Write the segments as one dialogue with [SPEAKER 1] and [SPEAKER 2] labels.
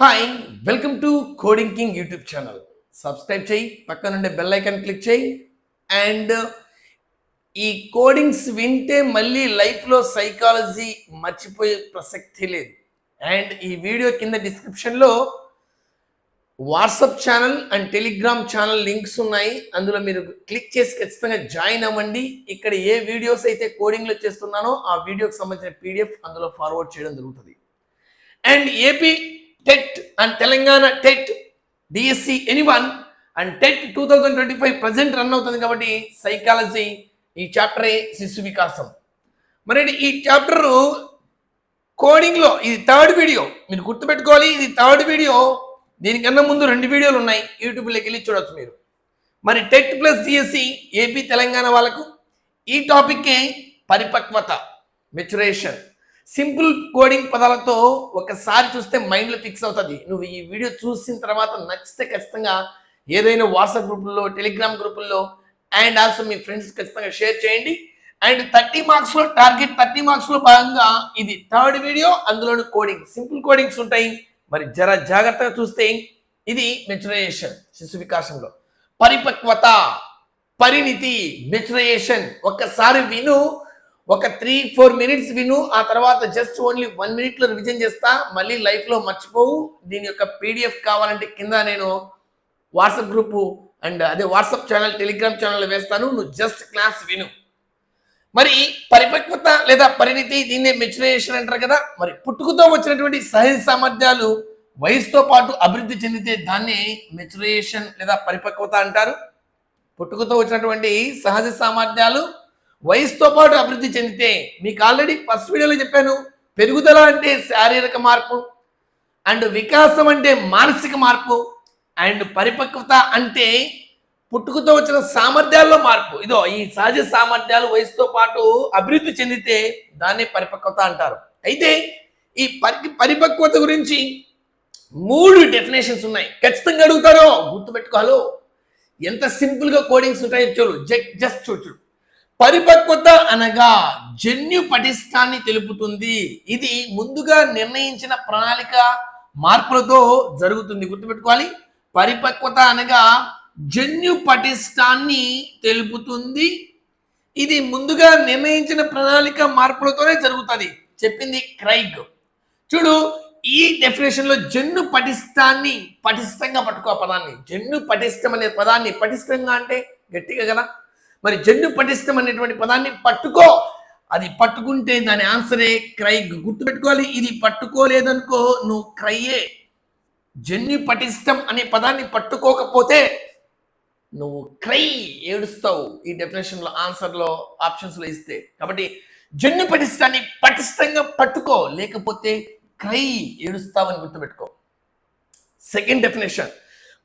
[SPEAKER 1] Hi welcome to coding king YouTube channel subscribe చేయి పక్కన ఉండే బెల్ ఐకాన్ క్లిక్ చేయి. అండ్ ఈ కోడింగ్స్ వింటే మళ్ళీ లైఫ్లో సైకాలజీ మర్చిపోయే ప్రసక్తి లేదు. అండ్ ఈ వీడియో కింద డిస్క్రిప్షన్లో WhatsApp channel and Telegram channel links ఉన్నాయి. అందులో మీరు క్లిక్ చేసి ఖచ్చితంగా జాయిన్ అవ్వండి. ఇక్కడ ఏ వీడియోస్ అయితే కోడింగ్లో చేస్తున్నానో ఆ వీడియోకి సంబంధించిన పీడిఎఫ్ అందులో ఫార్వర్డ్ చేయడం జరుగుతుంది. And AP TET and Telangana TET DSC anyone and TET two thousand twenty five present run అవుతుంది కాబట్టి సైకాలజీ ఈ చాప్టరే శిశు వికాసం. మరి ఈ చాప్టర్ కోడింగ్లో ఇది థర్డ్ వీడియో మీరు గుర్తుపెట్టుకోవాలి ఇది థర్డ్ వీడియో దీనికన్నా ముందు రెండు వీడియోలు ఉన్నాయి. యూట్యూబ్లోకి వెళ్ళి చూడవచ్చు మీరు. మరి TET plus DSC AP Telangana వాళ్ళకు ఈ టాపిక్కే పరిపక్వత మెచ్యురేషన్ సింపుల్ కోడింగ్ పదాలతో ఒకసారి చూస్తే మైండ్లో ఫిక్స్ అవుతుంది. నువ్వు ఈ వీడియో చూసిన తర్వాత నచ్చితే ఖచ్చితంగా ఏదైనా వాట్సాప్ గ్రూపుల్లో టెలిగ్రామ్ గ్రూపుల్లో అండ్ ఆల్సో మీ ఫ్రెండ్స్ ఖచ్చితంగా షేర్ చేయండి. అండ్ థర్టీ మార్క్స్లో టార్గెట్ థర్టీ మార్క్స్లో భాగంగా ఇది థర్డ్ వీడియో. అందులోని కోడింగ్ సింపుల్ కోడింగ్స్ ఉంటాయి. మరి జర జాగ్రత్తగా చూస్తే ఇది మెచ్యురైజేషన్ శిశు వికాసంలో. పరిపక్వత పరిణితి మెచ్యురైజేషన్. ఒక్కసారి విను ఒక త్రీ ఫోర్ మినిట్స్ విను ఆ తర్వాత జస్ట్ ఓన్లీ వన్ మినిట్లో రివిజన్ చేస్తా మళ్ళీ లైఫ్లో మర్చిపోవు. దీని యొక్క పీడిఎఫ్ కావాలంటే కింద నేను వాట్సాప్ గ్రూపు అండ్ అదే వాట్సాప్ ఛానల్ టెలిగ్రామ్ ఛానల్ వేస్తాను. నువ్వు జస్ట్ క్లాస్ విను. మరి పరిపక్వత లేదా పరిణితి దీన్నే మెచ్యురేషన్ అంటారు కదా. మరి పుట్టుకతో వచ్చినటువంటి సహజ సామర్థ్యాలు వయసుతో పాటు అభివృద్ధి చెందితే దాన్ని మెచ్యురేషన్ లేదా పరిపక్వత అంటారు. పుట్టుకతో వచ్చినటువంటి సహజ సామర్థ్యాలు వయసుతో పాటు అభివృద్ధి చెందితే మీకు ఆల్రెడీ ఫస్ట్ వీడియోలో చెప్పాను పెరుగుదల అంటే శారీరక మార్పు అండ్ వికాసం అంటే మానసిక మార్పు అండ్ పరిపక్వత అంటే పుట్టుకతో వచ్చిన సామర్థ్యాల్లో మార్పు. ఇదో ఈ సహజ సామర్థ్యాలు వయసుతో పాటు అభివృద్ధి చెందితే దాన్ని పరిపక్వత అంటారు. అయితే ఈ పరి పరిపక్వత గురించి మూడు డెఫినేషన్స్ ఉన్నాయి. ఖచ్చితంగా అడుగుతారో గుర్తుపెట్టుకోవాలో. ఎంత సింపుల్గా కోడింగ్స్ ఉంటాయో చూడు. జస్ట్ చూడు చూడు. పరిపక్వత అనగా జన్యు పటిష్టాన్ని తెలుపుతుంది. ఇది ముందుగా నిర్ణయించిన ప్రణాళిక మార్పులతో జరుగుతుంది. గుర్తుపెట్టుకోవాలి. పరిపక్వత అనగా జన్యు పటిష్టాన్ని తెలుపుతుంది. ఇది ముందుగా నిర్ణయించిన ప్రణాళిక మార్పులతోనే జరుగుతుంది. చెప్పింది క్రైగ్. చూడు ఈ డెఫినేషన్లో జన్ను పటిష్టాన్ని పటిష్టంగా పట్టుకో పదాన్ని. జన్ను పటిష్టం అనే పదాన్ని పటిష్టంగా అంటే గట్టిగా కదా? మరి జన్యు పటిష్టం అనేటువంటి పదాన్ని పట్టుకో. అది పట్టుకుంటే దాని ఆన్సరే క్రై గుర్తుపెట్టుకోవాలి ఇది పట్టుకోలేదనుకో నువ్వు క్రయే. జన్యు పటిష్టం అనే పదాన్ని పట్టుకోకపోతే నువ్వు క్రై ఏడుస్తావు ఈ డెఫినేషన్లో ఆన్సర్లో ఆప్షన్స్లో ఇస్తే. కాబట్టి జన్యు పటిష్టాన్ని పటిష్టంగా పట్టుకో లేకపోతే క్రై ఏడుస్తావని గుర్తుపెట్టుకో. సెకండ్ డెఫినేషన్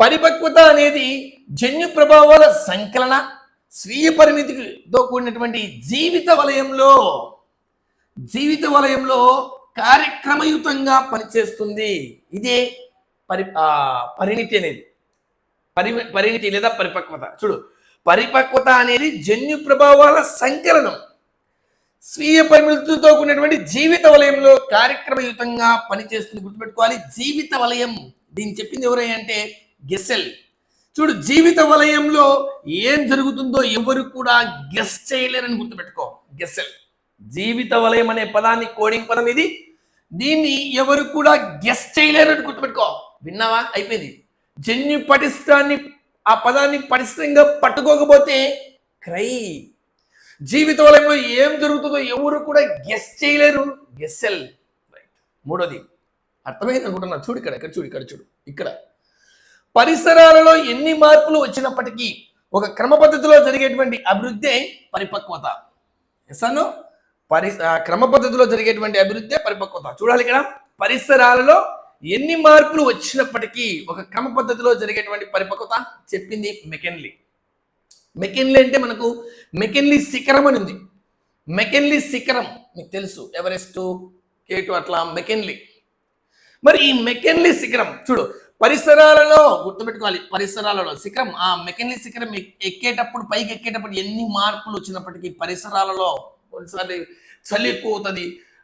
[SPEAKER 1] పరిపక్వత అనేది జన్యు ప్రభావాల సంకలన స్వీయ పరిమితితో కూడినటువంటి జీవిత వలయంలో జీవిత వలయంలో కార్యక్రమయుతంగా పనిచేస్తుంది. ఇదే పరి పరిణితి అనేది. పరి పరిణితి లేదా పరిపక్వత. చూడు పరిపక్వత అనేది జన్యు ప్రభావాల సంకలనం. స్వీయ పరిమితితో కూడినటువంటి జీవిత వలయంలో కార్యక్రమయుతంగా పనిచేస్తుంది. గుర్తుపెట్టుకోవాలి జీవిత వలయం. దీన్ని చెప్పింది ఎవరై అంటే గెసెల్ చూడు జీవిత వలయంలో ఏం జరుగుతుందో ఎవరు కూడా గెస్ చేయలేరని గుర్తుపెట్టుకో. గెస్సెల్ జీవిత వలయం అనే పదాన్ని కోడింగ్ పదం ఇది. దీన్ని ఎవరు కూడా గెస్ చేయలేరని గుర్తుపెట్టుకో. విన్నావా? అయిపోయింది. జన్యు పటిష్టాన్ని ఆ పదాన్ని పటిష్టంగా పట్టుకోకపోతే క్రై జీవిత వలయంలో ఏం జరుగుతుందో ఎవరు కూడా గెస్ చేయలేరు. గెస్సెల్ మూడోది. అర్థమైంది అనుకుంటున్నా. చూడు ఇక్కడ ఇక్కడ చూడు ఇక్కడ చూడు. ఇక్కడ. పరిసరాలలో ఎన్ని మార్పులు వచ్చినప్పటికీ ఒక క్రమ పద్ధతిలో జరిగేటువంటి అభివృద్ధి పరిపక్వత. ఎసాను పరి క్రమ పద్ధతిలో జరిగేటువంటి అభివృద్ధి పరిపక్వత. చూడాలి ఇక్కడ. పరిసరాలలో ఎన్ని మార్పులు వచ్చినప్పటికీ ఒక క్రమ పద్ధతిలో జరిగేటువంటి పరిపక్వత చెప్పింది మెకెన్లీ. మెకెన్లీ అంటే మనకు మెకెన్లీ శిఖరం అని ఉంది. మెకెన్లీ శిఖరం మీకు తెలుసు. ఎవరెస్ట్ కేటు అట్లా మెకెన్లీ. మరి ఈ మెకెన్లీ శిఖరం చూడు పరిసరాలలో గుర్తుపెట్టుకోవాలి పరిసరాలలో. శిఖరం ఆ మెకెన్లీ శిఖరం ఎక్కేటప్పుడు పైకి ఎక్కేటప్పుడు ఎన్ని మార్పులు వచ్చినప్పటికీ పరిసరాలలో కొన్నిసార్లు చలి ఎక్కువ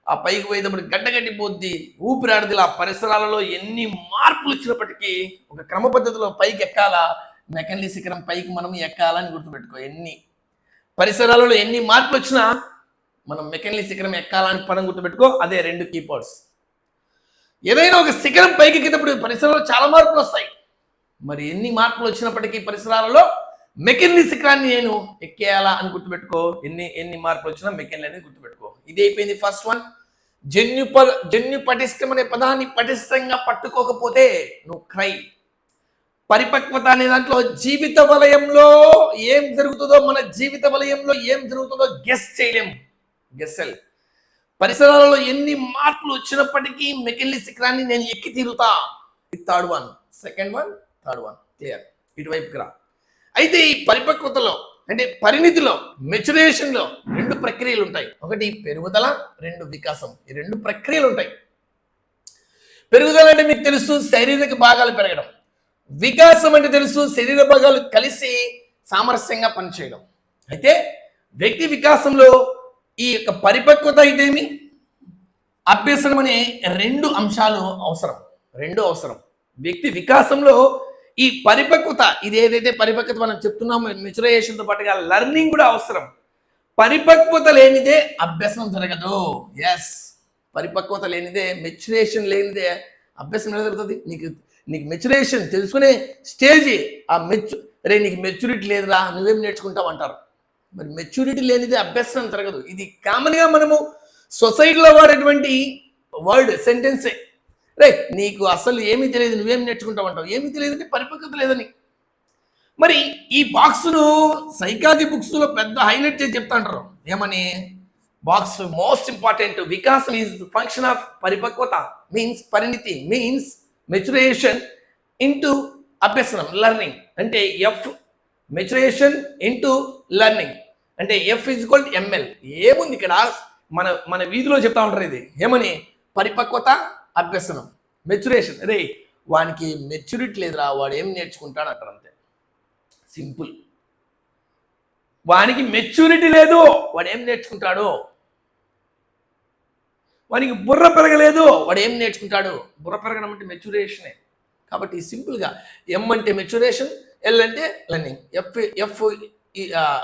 [SPEAKER 1] ఆ పైకి పోయేటప్పుడు గడ్డగడ్డి పోద్ది ఊపిరాడది ఆ పరిసరాలలో ఎన్ని మార్పులు వచ్చినప్పటికీ ఒక క్రమ పద్ధతిలో పైకి ఎక్కాలా? మెకన్లీ శిఖరం పైకి మనం ఎక్కాలని గుర్తుపెట్టుకో. ఎన్ని పరిసరాలలో ఎన్ని మార్పులు వచ్చినా మనం మెకన్లీ శిఖరం ఎక్కాలని పదం గుర్తుపెట్టుకో. అదే రెండు కీపర్స్ ఏదైనా ఒక శిఖరం పైకి ఎక్కినప్పుడు పరిసరాల్లో చాలా మార్పులు వస్తాయి. మరి ఎన్ని మార్పులు వచ్చినప్పటికీ పరిసరాలలో మెకిన్లీ శిఖరాన్ని నేను ఎక్కేయాలా అని గుర్తుపెట్టుకో. ఎన్ని ఎన్ని మార్పులు వచ్చినా మెకెన్లీ అనేది గుర్తుపెట్టుకో. ఇది అయిపోయింది ఫస్ట్ వన్ జన్యు ప జన్యు పటిష్టం అనే పదాన్ని పటిష్టంగా పట్టుకోకపోతే నువ్వు క్రై పరిపక్వత అనే దాంట్లో జీవిత వలయంలో ఏం జరుగుతుందో మన జీవిత వలయంలో ఏం జరుగుతుందో గెస్ చేయలేం. గెస్సెల్ పరిసరాలలో ఎన్ని మార్పులు వచ్చినప్పటికీ మెకిన్లీ శిఖరాన్ని నేను ఎక్కి తీరుతా. Third one second one third one clear ఇటువైపుకి రా అయితే ఈ పరిపక్వతలో అంటే పరిణితిలో మెచ్యురేషన్లో రెండు ప్రక్రియలు ఉంటాయి. ఒకటి పెరుగుదల రెండు వికాసం. ఈ రెండు ప్రక్రియలు ఉంటాయి. పెరుగుదల అంటే మీకు తెలుసు శారీరక భాగాలు పెరగడం. వికాసం అంటే తెలుసు శరీర భాగాలు కలిసి సామరస్యంగా పనిచేయడం. అయితే వ్యక్తి వికాసంలో ఈ యొక్క పరిపక్వత ఇదేమి? అభ్యసనం అనే రెండు అంశాలు అవసరం. రెండు అవసరం. వ్యక్తి వికాసంలో ఈ పరిపక్వత ఇది ఏదైతే పరిపక్వత మనం చెప్తున్నామో మెచ్యురేషన్తో పాటుగా లర్నింగ్ కూడా అవసరం. పరిపక్వత లేనిదే అభ్యసనం జరగదు. ఎస్ పరిపక్వత లేనిదే మెచ్యురేషన్ లేనిదే అభ్యసనం ఎలా జరుగుతుంది? నీకు నీకు మెచ్యురేషన్ తెలుసుకునే స్టేజ్. ఆ మెచ్చు రే నీకు మెచ్యూరిటీ లేదురా నువ్వేం నేర్చుకుంటావు అంటారు. మరి మెచ్యూరిటీ లేనిదే అభ్యసనం జరగదు. ఇది కామన్గా మనము సొసైటీలో వాడేటువంటి వర్డ్ సెంటెన్సే రే నీకు అసలు ఏమీ తెలియదు నువ్వేం నేర్చుకుంటావు అంటావు ఏమీ తెలియదు అంటే పరిపక్వత లేదని. మరి ఈ బాక్స్ను సైకాలజీ బుక్స్లో పెద్ద హైలైట్ చేసి చెప్తా అంటారు. ఏమని? బాక్స్ మోస్ట్ ఇంపార్టెంట్ వికాసం ఈజ్ ఫంక్షన్ ఆఫ్ పరిపక్వత మీన్స్ పరిణితి మీన్స్ మెచ్యురేషన్ ఇంటూ అభ్యసనం లెర్నింగ్ అంటే ఎఫ్ మెచ్యురేషన్ ఇంటూ లెర్నింగ్ అంటే ఎఫ్ ఇజ్ ఎంఎల్ ఏముంది ఇక్కడ? మన మన వీధిలో చెప్తా ఉంటారు ఇది. ఏమని? పరిపక్వత అభ్యసనం మెచ్యురేషన్ రే వానికి మెచ్యూరిటీ లేదురా వాడు ఏం నేర్చుకుంటాడు అంటారు అంతే. సింపుల్ వానికి మెచ్యూరిటీ లేదు వాడు ఏం నేర్చుకుంటాడు? వానికి బుర్ర పెరగలేదు వాడు ఏం నేర్చుకుంటాడు? బుర్ర పెరగడం అంటే మెచ్యూరేషనే కాబట్టి సింపుల్గా ఎం అంటే మెచ్యూరేషన్ ఎల్ అంటే లెర్నింగ్ ఎఫ్ ఎఫ్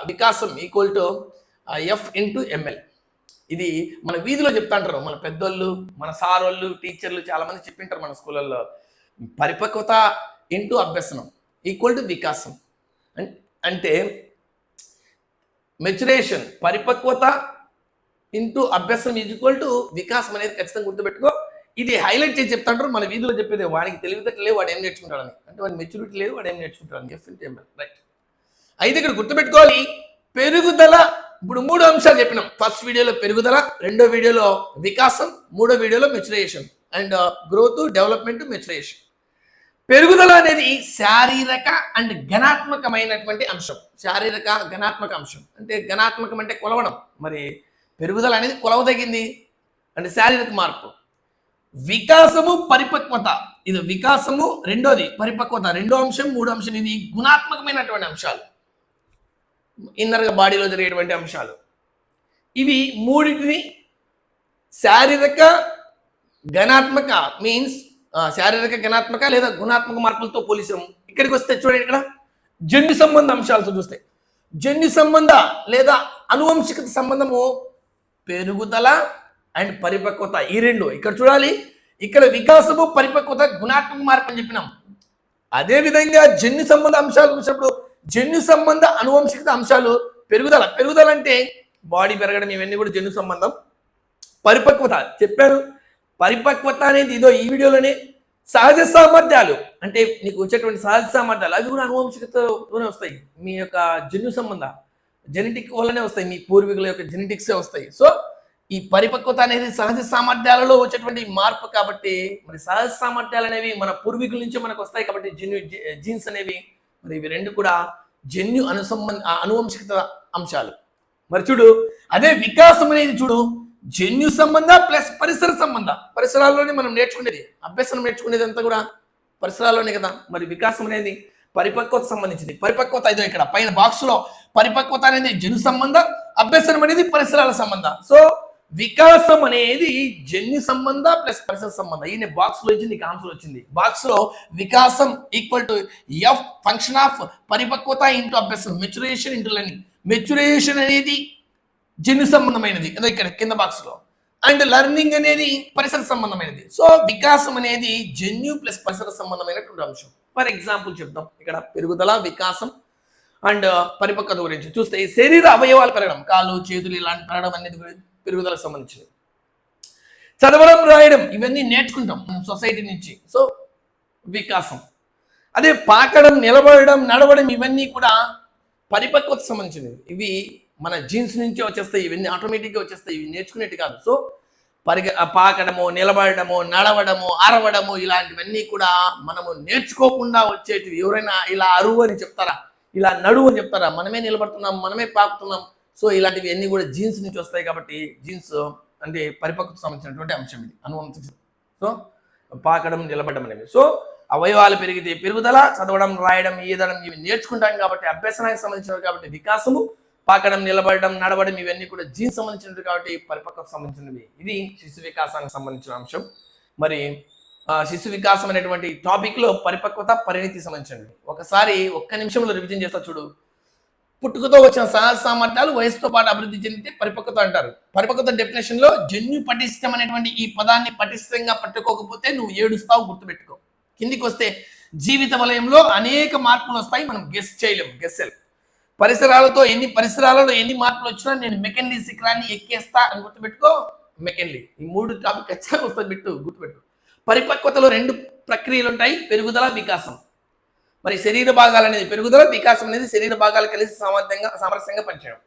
[SPEAKER 1] వికాసం equal to F into ML ఇది మన వీధిలో చెప్తాంటారు. మన పెద్దోళ్ళు మన సార్ వాళ్ళు టీచర్లు చాలామంది చెప్పింటారు మన స్కూళ్ళల్లో. పరిపక్వత ఇంటూ అభ్యసనం ఈక్వల్ టు వికాసం. అంటే మెచ్యురేషన్ పరిపక్వత ఇంటూ అభ్యసనం ఈజ్ ఈక్వల్ టు వికాసం అనేది ఖచ్చితంగా గుర్తుపెట్టుకో. ఇది హైలైట్ చేసి చెప్తాంటారు. మన వీధిలో చెప్పేది వాడికి తెలివితేటలు లేవు వాడు ఏం నేర్చుకుంటాడని. అంటే వాడి మెచ్యూరిటీ లేదు వాడు ఏం నేర్చుకుంటాడని. ఎఫ్ ఇంటూ ఎంఎల్ రైట్ అయితే ఇక్కడ గుర్తుపెట్టుకోవాలి పెరుగుదల ఇప్పుడు మూడు అంశాలు చెప్పినాం. ఫస్ట్ వీడియోలో పెరుగుదల రెండో వీడియోలో వికాసం మూడో వీడియోలో maturation and growth development maturation పెరుగుదల అనేది శారీరక అండ్ ఘనాత్మకమైనటువంటి అంశం. శారీరక ఘనాత్మక అంశం. అంటే ఘనాత్మకం అంటే కొలవడం. మరి పెరుగుదల అనేది కొలవదగింది. అంటే శారీరక మార్పు. వికాసము పరిపక్వత. ఇది వికాసము రెండోది. పరిపక్వత రెండో అంశం మూడో అంశం ఇది గుణాత్మకమైనటువంటి అంశాలు. ఇన్నర్గా బాడీలో జరిగేటువంటి అంశాలు. ఇవి మూడింటిని శారీరక ఘనాత్మక మీన్స్ శారీరక ఘనాత్మక లేదా గుణాత్మక మార్పులతో పోలిసాము ఇక్కడికి వస్తే చూడండి ఇక్కడ. జన్యు సంబంధ అంశాలతో చూస్తే. జన్యు సంబంధ లేదా అనువంశికత సంబంధము పెరుగుదల అండ్ పరిపక్వత. ఈ రెండు ఇక్కడ చూడాలి. ఇక్కడ వికాసము పరిపక్వత గుణాత్మక మార్పు అని చెప్పినాం. అదే విధంగా జన్యు సంబంధ అంశాలు చూసినప్పుడు జన్యు సంబంధ అనువంశికత అంశాలు పెరుగుదల. పెరుగుదల అంటే బాడీ పెరగడం ఇవన్నీ కూడా జన్యు సంబంధం. పరిపక్వత. చెప్పారు. పరిపక్వత అనేది ఇదో ఈ వీడియోలోనే సహజ సామర్థ్యాలు. అంటే నీకు వచ్చేటువంటి సహజ సామర్థ్యాలు అవి కూడా అనువంశికతలోనే వస్తాయి. మీ యొక్క జన్యు సంబంధ జెనెటిక్ వల్లనే వస్తాయి. మీ పూర్వీకుల యొక్క జెనెటిక్సే వస్తాయి. సో ఈ పరిపక్వత అనేది సహజ సామర్థ్యాలలో వచ్చేటువంటి మార్పు కాబట్టి మరి సహజ సామర్థ్యాలు అనేవి మన పూర్వీకుల నుంచి మనకు వస్తాయి కాబట్టి జన్యు జీన్స్ అనేవి మరి ఇవి రెండు కూడా జన్యు అనుసంబంధ అనువంశికత అంశాలు. మరి చూడు అదే వికాసం అనేది చూడు జన్యు సంబంధ ప్లస్ పరిసర సంబంధ. పరిసరాల్లోనే మనం నేర్చుకునేది అభ్యసనం నేర్చుకునేది అంతా కూడా పరిసరాల్లోనే కదా. మరి వికాసం అనేది పరిపక్వత సంబంధించింది. పరిపక్వత ఇదో ఇక్కడ పైన బాక్స్లో పరిపక్వత అనేది జన్యు సంబంధ అభ్యసనం అనేది పరిసరాల సంబంధ. సో వికాసం అనేది జన్యు సంబంధ ప్లస్ పరిసర సంబంధం. ఈయన బాక్స్లో ఇచ్చి నీకు ఆన్సర్ వచ్చింది. బాక్స్లో వికాసం equal to F function of పరిపక్వత ఇంటూ అభ్యాసం మెచ్యురేషన్ ఇంటూ లెర్నింగ్ మెచ్యురేషన్ అనేది జన్యు సంబంధమైనది. అదే ఇక్కడ కింద బాక్స్లో. అండ్ లెర్నింగ్ అనేది పరిసర సంబంధమైనది. సో వికాసం అనేది జన్యు ప్లస్ పరిసర సంబంధమైనటువంటి అంశం. ఫర్ ఎగ్జాంపుల్ చెప్దాం. ఇక్కడ పెరుగుదల వికాసం అండ్ uh, పరిపక్వత గురించి. చూస్తే శరీర అవయవాలు పెరగడం కాళ్ళు చేతులు ఇలాంటి పెరగడం అనేది పెరుగుదలకు సంబంధించినవి. చదవడం రాయడం ఇవన్నీ నేర్చుకుంటాం మనం సొసైటీ నుంచి. సో వికాసం. అదే పాకడం నిలబడడం నడవడం ఇవన్నీ కూడా పరిపక్వత సంబంధించినవి. ఇవి మన జీన్స్ నుంచి వచ్చేస్తాయి ఇవన్నీ ఆటోమేటిక్గా వచ్చేస్తాయి ఇవి నేర్చుకునేట్టు కాదు. సో పరిగ పాకడము నిలబడము నడవడము అరవడము ఇలాంటివన్నీ కూడా మనము నేర్చుకోకుండా వచ్చేటివి. ఎవరైనా ఇలా అరువు అని చెప్తారా? ఇలా నడువు అని చెప్తారా? మనమే నిలబడుతున్నాం మనమే పాకుతున్నాం సో ఇలాంటివి అన్నీ కూడా జీన్స్ నుంచి వస్తాయి కాబట్టి జీన్స్ అంటే పరిపక్వత సంబంధించినటువంటి అంశం ఇది. అనువంశ సో పాకడం నిలబడడం అనేవి సో అవయవాలు పెరిగితే పెరుగుదల చదవడం రాయడం ఈదడం ఇవి నేర్చుకుంటాం కాబట్టి అభ్యసనానికి సంబంధించినవి కాబట్టి వికాసము పాకడం నిలబడడం నడవడం ఇవన్నీ కూడా జీన్స్ సంబంధించినవి కాబట్టి పరిపక్వత సంబంధించినవి. ఇది శిశు వికాసానికి సంబంధించిన అంశం. మరి శిశు వికాసం అనేటువంటి టాపిక్లో పరిపక్వత పరిణితి సంబంధించినవి. ఒకసారి ఒక్క నిమిషంలో రివిజన్ చేస్తా చూడు. పుట్టుకతో వచ్చిన సహజ సామర్థ్యాలు వయసుతో పాటు అభివృద్ధి చెందితే పరిపక్వత అంటారు. పరిపక్వత డెఫినేషన్లో జన్యు పటిష్టం అనేటువంటి ఈ పదాన్ని పటిష్టంగా పట్టుకోకపోతే నువ్వు ఏడుస్తావు గుర్తుపెట్టుకో. కిందికి వస్తే జీవిత వలయంలో అనేక మార్పులు వస్తాయి మనం గెస్ చేయలేము గెస్సెల్ పరిసరాలతో ఎన్ని పరిసరాలలో ఎన్ని మార్పులు వచ్చినా నేను మెకెన్లీ శిఖరాన్ని ఎక్కేస్తా అని గుర్తుపెట్టుకో. మెకెన్లీ ఈ మూడు టాపిక్ ఖచ్చితంగా వస్తుంది పెట్టు గుర్తుపెట్టు పరిపక్వతలో రెండు ప్రక్రియలు ఉంటాయి పెరుగుదల వికాసం. మరి శరీర భాగాలు అనేది పెరుగుదల వికాసం అనేది శరీర భాగాలు కలిసి సామర్థ్యంగా సామరస్యంగా పనిచేయడం.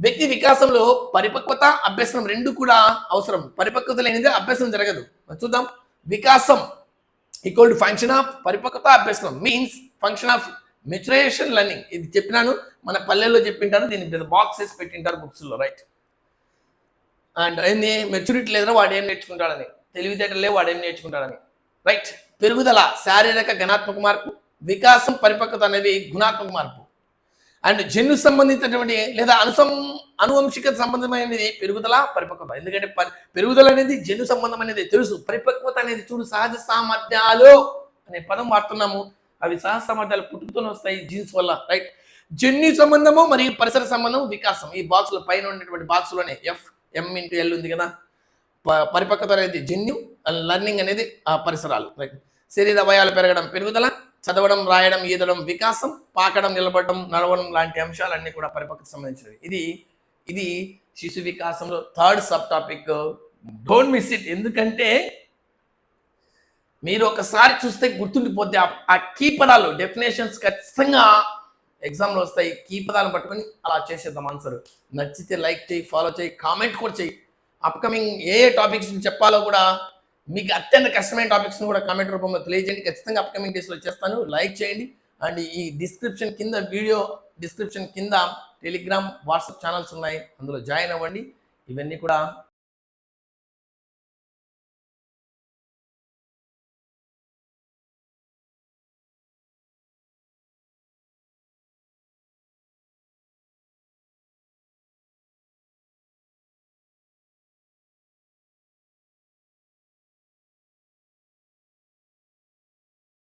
[SPEAKER 1] వ్యక్తి వికాసంలో పరిపక్వత అభ్యసనం రెండు కూడా అవసరం. పరిపక్వత లేనిదే అభ్యసనం జరగదు. చూద్దాం. వికాసం ఈక్వల్ టు ఫంక్షన్ ఆఫ్ పరిపక్వత అభ్యసనం means function of maturation learning ఇది చెప్పినాను. మన పల్లెల్లో చెప్పింటారు. దీన్ని మీద బాక్సెస్ పెట్టింటారు బుక్స్లో రైట్ అండ్ ఏంది? మెచ్యూరిటీ లేదా వాడు ఏం నేర్చుకుంటాడని. తెలివితేటలే వాడు ఏం నేర్చుకుంటాడని. రైట్ పెరుగుదల శారీరక గణాత్మక మార్పు వికాసం పరిపక్వత అనేవి గుణాత్మక మార్పు. అండ్ జన్యు సంబంధించినటువంటి లేదా అనుసం అనువంశిక సంబంధమైనది పెరుగుదల పరిపక్వత. ఎందుకంటే పెరుగుదల అనేది జన్యు సంబంధం అనేది తెలుసు. పరిపక్వత అనేది చూడు సహజ సామర్థ్యాలు అనే పదం వాడుతున్నాము. అవి సహజ సామర్థ్యాలు పుట్టుకుతూనే వస్తాయి జీన్స్ వల్ల రైట్ జన్యు సంబంధము మరియు పరిసర సంబంధం వికాసం. ఈ బాక్స్లో పైన ఉన్నటువంటి బాక్స్లోనే ఎఫ్ ఎం ఇంటూ ఎల్ ఉంది కదా? ప- పరిపక్వత అనేది జన్యు లర్నింగ్ అనేది ఆ పరిసరాలు రైట్ శరీర వయాలు పెరగడం పెరుగుదల చదవడం రాయడం ఈదడం వికాసం పాకడం నిలబడడం నడవడం లాంటి అంశాలన్నీ కూడా పరిపక్వత సంబంధించినవి. ఇది ఇది శిశు వికాసంలో third sub topic. Don't miss it. ఎందుకంటే మీరు ఒకసారి చూస్తే గుర్తుండిపోతే ఆ- ఆ కీ పదాలు డెఫినేషన్స్ ఖచ్చితంగా ఎగ్జామ్లో వస్తాయి. కీ పదాలను పట్టుకొని అలా చేసేద్దాం ఆన్సర్. నచ్చితే లైక్ చేయి ఫాలో చేయి కామెంట్ కూడా చేయి. అప్కమింగ్ ఏ ఏ టాపిక్స్ చెప్పాలో కూడా మీకు అత్యంత కష్టమైన టాపిక్స్ని కూడా కామెంట్ రూపంలో తెలియజేయండి. ఖచ్చితంగా అప్కమింగ్ డేస్లో చేస్తాను. లైక్ చేయండి. అండ్ ఈ డిస్క్రిప్షన్ కింద వీడియో డిస్క్రిప్షన్ కింద టెలిగ్రామ్ వాట్సాప్ ఛానల్స్ ఉన్నాయి. అందులో జాయిన్ అవ్వండి. ఇవన్నీ కూడా